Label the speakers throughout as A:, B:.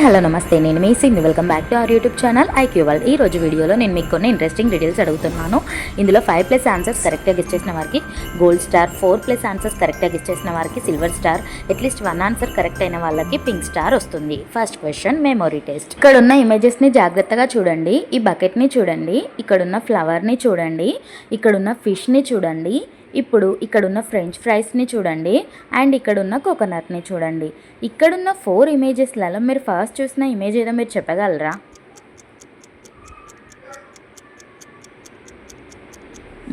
A: Hello నమస్తే. నేను మీ Singh. Welcome back to our YouTube channel IQ world ఈ రోజు వీడియోలో నేను మీకు కొన్ని ఇంట్రెస్టింగ్ డీటెయిల్స్ అడుగుతున్నాను. ఇందులో ఫైవ్ ప్లస్ ఆన్సర్స్ కరెక్ట్గా గెస్ చేసిన వారికి gold star four plus answers కరెక్ట్గా గెస్ చేసిన వారికి silver star at least one answer correct అయిన వాళ్ళకి పింక్ స్టార్ వస్తుంది. ఫస్ట్ క్వశ్చన్ మెమొరీ టెస్ట్ ఇక్కడ ఉన్న ఇమేజెస్ని జాగ్రత్తగా చూడండి. ఈ బకెట్ని చూడండి. ఇక్కడున్న ఫ్లవర్ని చూడండి. ఇక్కడున్న ఫిష్ని చూడండి. ఇప్పుడు ఇక్కడున్న ఫ్రెంచ్ ఫ్రైస్ని చూడండి అండ్ ఇక్కడున్న కోకోనట్ని చూడండి. ఇక్కడున్న ఫోర్ ఇమేజెస్లలో మీరు ఫస్ట్ చూసిన ఇమేజ్ ఏదో మీరు చెప్పగలరా?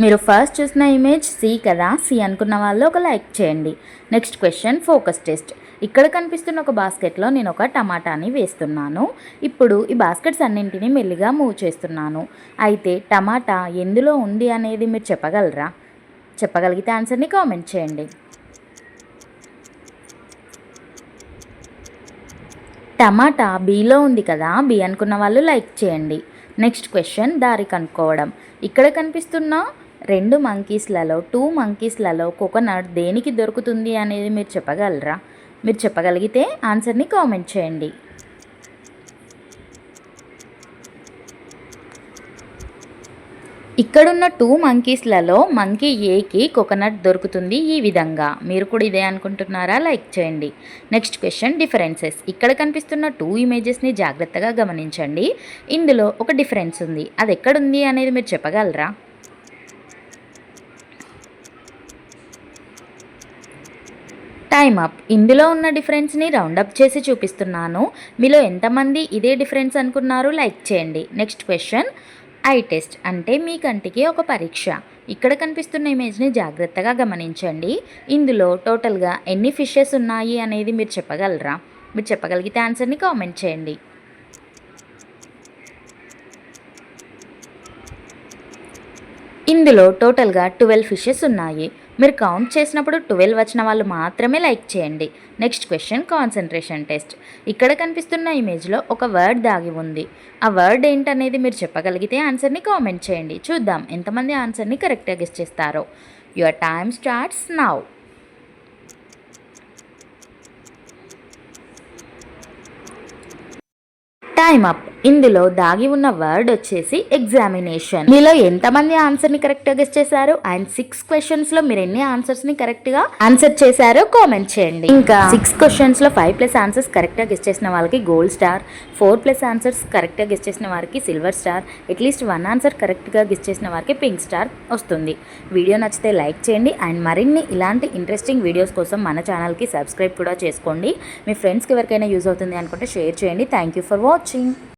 A: మీరు ఫస్ట్ చూసిన ఇమేజ్ సి కదా? సి అనుకున్న వాళ్ళు ఒక లైక్ చేయండి. నెక్స్ట్ క్వశ్చన్ ఫోకస్ టెస్ట్ ఇక్కడ కనిపిస్తున్న ఒక బాస్కెట్లో నేను ఒక టమాటాని వేస్తున్నాను. ఇప్పుడు ఈ బాస్కెట్స్ అన్నింటినీ మెల్లిగా మూవ్ చేస్తున్నాను. అయితే టమాటా ఎందులో ఉంది అనేది మీరు చెప్పగలరా? చెప్పగలిగితే ఆన్సర్ని కామెంట్ చేయండి. టమాటా బీలో ఉంది కదా బీ అనుకున్న వాళ్ళు లైక్ చేయండి. నెక్స్ట్ క్వశ్చన్ దారి కనుక్కోవడం. ఇక్కడ కనిపిస్తున్న రెండు మంకీస్లలో టూ మంకీస్లలో కోకోనట్ దేనికి దొరుకుతుంది అనేది మీరు చెప్పగలరా? మీరు చెప్పగలిగితే ఆన్సర్ని కామెంట్ చేయండి. ఇక్కడున్న టూ మంకీస్లలో మంకీ ఏకి కోకోనట్ దొరుకుతుంది ఈ విధంగా. మీరు కూడా ఇదే అనుకుంటున్నారా? లైక్ చేయండి. నెక్స్ట్ క్వశ్చన్ డిఫరెన్సెస్ ఇక్కడ కనిపిస్తున్న టూ ఇమేజెస్ని జాగ్రత్తగా గమనించండి. ఇందులో ఒక డిఫరెన్స్ ఉంది. అది ఎక్కడుంది అనేది మీరు చెప్పగలరా? టైమ్ అప్ ఇందులో ఉన్న డిఫరెన్స్ని రౌండప్ చేసి చూపిస్తున్నాను. మీలో ఎంతమంది ఇదే డిఫరెన్స్ అనుకున్నారు? లైక్ చేయండి. నెక్స్ట్ క్వశ్చన్ ఐ టెస్ట్ అంటే మీ కంటికి ఒక పరీక్ష. ఇక్కడ కనిపిస్తున్న ఇమేజ్ని జాగ్రత్తగా గమనించండి. ఇందులో టోటల్గా ఎన్ని ఫిషెస్ ఉన్నాయి అనేది మీరు చెప్పగలరా? మీరు చెప్పగలిగితే ఆన్సర్ని కామెంట్ చేయండి. ఇందులో టోటల్గా ట్వెల్వ్ ఫిషెస్ ఉన్నాయి. మీరు కౌంట్ చేసినప్పుడు ట్వెల్వ్ వచ్చిన వాళ్ళు మాత్రమే లైక్ చేయండి. నెక్స్ట్ క్వశ్చన్ కాన్సన్ట్రేషన్ టెస్ట్ ఇక్కడ కనిపిస్తున్న ఇమేజ్లో ఒక వర్డ్ దాగి ఉంది. ఆ వర్డ్ ఏంటనేది మీరు చెప్పగలిగితే ఆన్సర్ని కామెంట్ చేయండి. చూద్దాం ఎంతమంది ఆన్సర్ని కరెక్ట్గా గెస్ చేస్తారో. Your time starts now time up ఇందులో దాగి ఉన్న వర్డ్ వచ్చేసి ఎగ్జామినేషన్ మీలో ఎంతమంది ఆన్సర్ని కరెక్ట్గా గెస్ చేశారు? అండ్ సిక్స్ క్వశ్చన్స్లో మీరు ఎన్ని ఆన్సర్స్ని కరెక్ట్గా ఆన్సర్ చేశారో కామెంట్ చేయండి. ఇంకా సిక్స్ క్వశ్చన్స్లో ఫైవ్ ప్లస్ ఆన్సర్స్ కరెక్ట్గా గెస్ చేసిన వాళ్ళకి gold star four plus answers కరెక్ట్గా గెస్ చేసిన వారికి silver star at least one answer కరెక్ట్గా గెస్ చేసిన వారికి పింక్ స్టార్ వస్తుంది. వీడియో నచ్చితే లైక్ చేయండి. అండ్ మరిన్ని ఇలాంటి ఇంట్రెస్టింగ్ వీడియోస్ కోసం మన ఛానల్కి సబ్స్క్రైబ్ కూడా చేసుకోండి. మీ ఫ్రెండ్స్కి ఎవరికైనా యూజ్ అవుతుంది అనుకుంటే షేర్ చేయండి. Thank you for watching